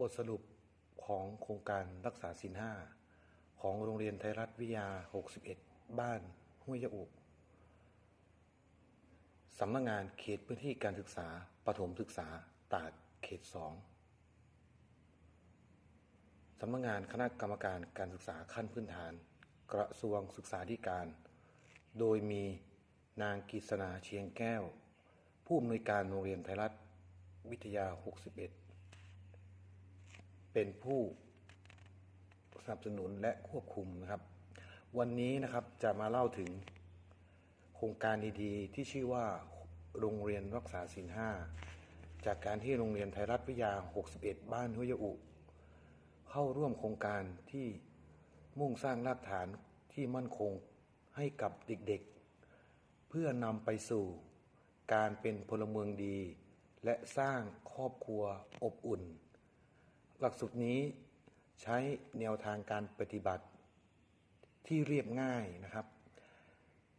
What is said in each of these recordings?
บทสรุปของโครงการรักษาศีลห้าของโรงเรียนไทยรัฐวิทยา 61 บ้านห้วยยะอุสำนักงงานเขตพื้นที่การศึกษาปฐมศึกษาตากเขต2สำนักงานคณะกรรมการการศึกษาขั้นพื้นฐาน กระทรวงศึกษาธิการ โดยมีนางกิษณาเชียงแก้ว ผู้อำนวยการโรงเรียนไทยรัฐวิทยา 61 เป็นผู้สนับสนุนและควบคุมนะครับ วันนี้นะครับจะมาเล่าถึงโครงการดีๆ ที่ชื่อว่าโรงเรียนรักษาศีลห้าจากการที่โรงเรียนไทยรัฐวิทยา 61 บ้านห้วยยอุ เข้าร่วมโครงการที่มุ่งสร้างรากฐานที่มั่นคงให้กับเด็กๆ เพื่อนำไปสู่การเป็นพลเมืองดี และสร้างครอบครัวอบอุ่น หลักสูตรนี้ใช้แนวทางการปฏิบัติที่เรียบง่ายนะครับ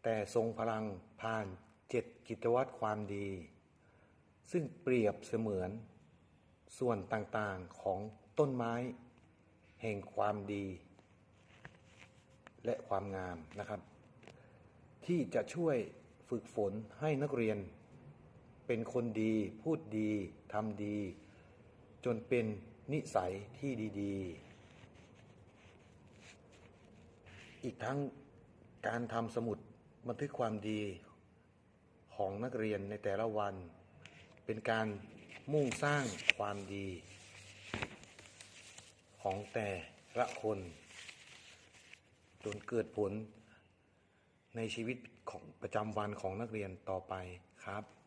แต่ทรงพลังผ่านเจ็ดกิจวัตรความดี ซึ่งเปรียบเสมือนส่วนต่างๆของต้นไม้ แห่งความดี และความงามนะครับ ที่จะช่วยฝึกฝนให้นักเรียน เป็นคนดี พูดดีทำดี จนเป็น นิสัยที่ดี ๆ อีกทั้งการทำสมุดบันทึกความดีของนักเรียนในแต่ละวัน เป็นการมุ่งสร้างความดี ของแต่ละคน จนเกิดผลในชีวิตของประจำวันของนักเรียนต่อไปครับ